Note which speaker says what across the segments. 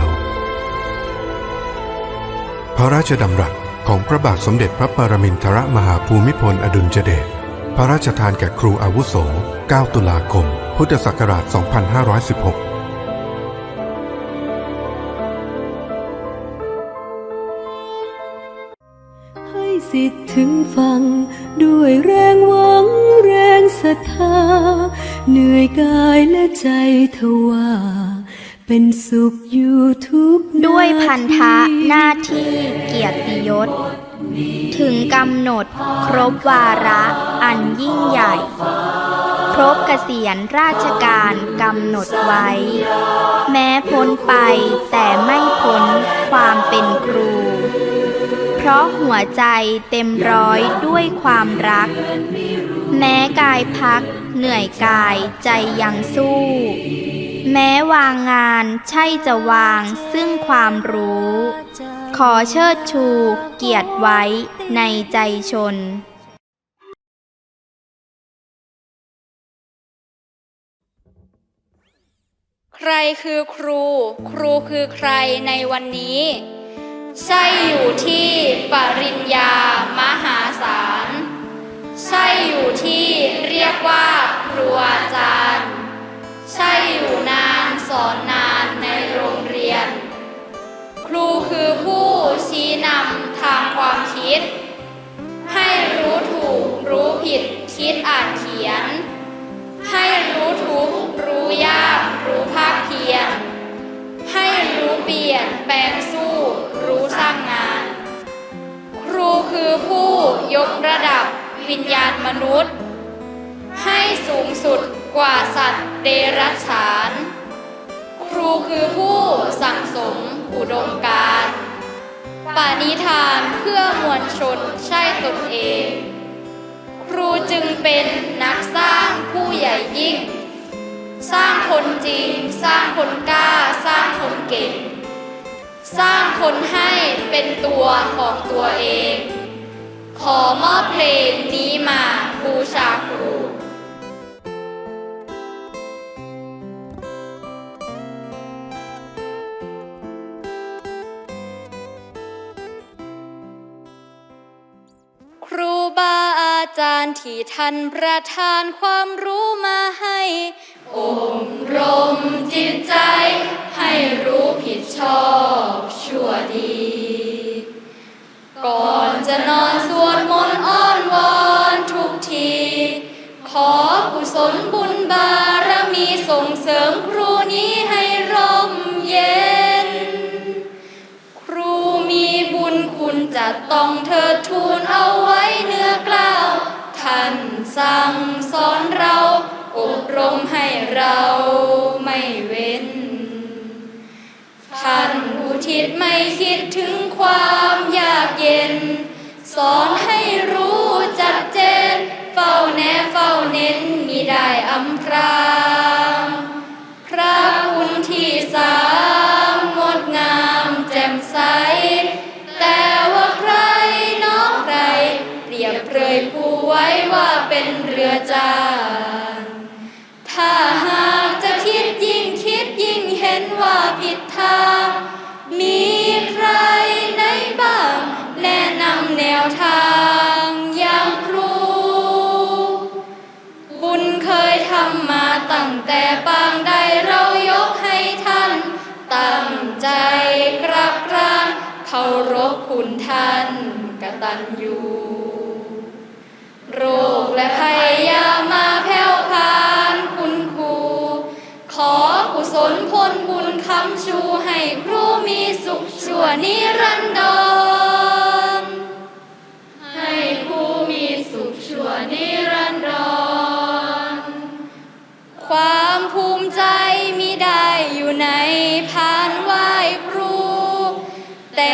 Speaker 1: ว ระราชดำรัสของพระบาทสมเด็จพระปรมินทรมหาภูมิพลอดุลยเดช พระราชทานแก่ครูอาวุโส 9 ตุลาคม พุทธศักราช 2516
Speaker 2: ให้สิทธิ์ถึงฟัง ด้วยแรงหวังแรงศรัทธา เหนื่อยกายและใจทว่า เป็นสุขอยู่ทุกนาที
Speaker 3: ด้วยพันธะหน้าที่เกียรติยศ ถึงกำหนดครบวาระอันยิ่งใหญ่ ครบเกษียณราชการกำหนดไว้ แม้พ้นไปแต่ไม่พ้นความเป็นครู เพราะหัวใจเต็มร้อยด้วยความรัก แม้กายพักเหนื่อยกายใจยังสู้ แม้วางงานใช่จะวางซึ่งความรู้ ขอเชิดชูเกียรติไว้ในใจชน
Speaker 4: ใครคือครู ครูคือใครในวันนี้ ใช่อยู่ที่ปริญญามหาศาล ใช่อยู่ที่ วิญญาณมนุษย์ ให้สูงสุดกว่าสัตว์เดรัจฉาน ครูคือผู้สั่งสมอุดมการณ์ปณิธานเพื่อมวลชนใช่ตนเอง ครูจึงเป็นนักสร้างผู้ใหญ่ยิ่ง สร้างคนจริง สร้างคนกล้า สร้างคนเก่ง สร้างคนให้เป็นตัวของตัวเอง ขอมอบเพลงนี้มาบูชาครูครูบาอาจารย์ที่ท่านประทานความรู้มา เสริมครูนี้ให้ร่มเย็น ครูมีบุญคุณจะต้องเธอทูลเอาไว้เนื้อกล้าว ท่านสั่งสอนเราอบรมให้เราไม่เว้น ท่านอุทิศไม่คิดถึงความยากเย็น สอนให้รู้จัดเจน เฝ้าแนเฝ้าเน้นมีได้อำพรา รือจานถ้าหากจะคิดยิ่งคิดยิ่งเห็นว่าผิดทาง มีใครไหนบ้าง แนะนำแนวทางอย่างครู บุญเคยทำมาตั้งแต่ปางใดเรายกให้ท่าน ตั้งใจกราบกรานเคารพคุณท่านกตัญญูโรคและภัย ลพลบุญคำชูให้ครูมีสุขชั่วนิรันดร ให้ครูมีสุขชั่วนิรันดร ความภูมิใจมิได้อยู่ในพานไหว้ครู แต่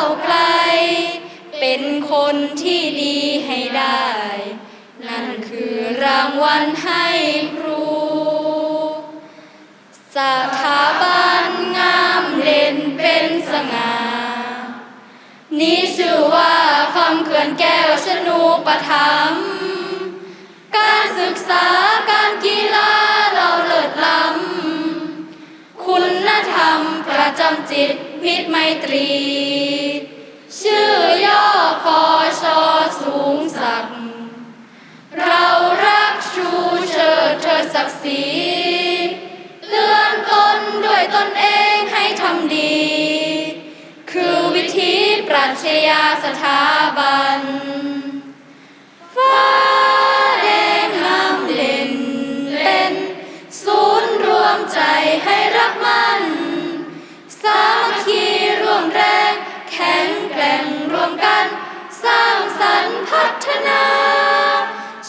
Speaker 4: ว ลเป็นคนที่ดีให้ได้ นั่นคือรางวัลให้ครูสถาบันงามเด่นเป็นสง่านี่ชื่อว่าคำเขื่อนแก้วชนูปถัมการศึกษาการกีฬาเราเลิศล้ำ คุณธรรมประจำจิตมิตรไมตรี ชญาสถาบันฟ้าแดงงามเด่นเป็นศูนย์รวมใจให้รักมันสามัคคีร่วมแรงแข็งแกร่งรวมกัน สร้างสรรค์พัฒนา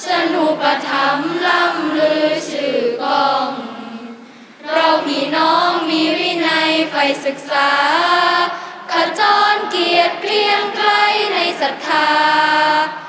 Speaker 4: ชนุปธรรมล้ำลือชื่อกอง เราพี่น้องมีวินัยใฝ่ศึกษา ศรัทธา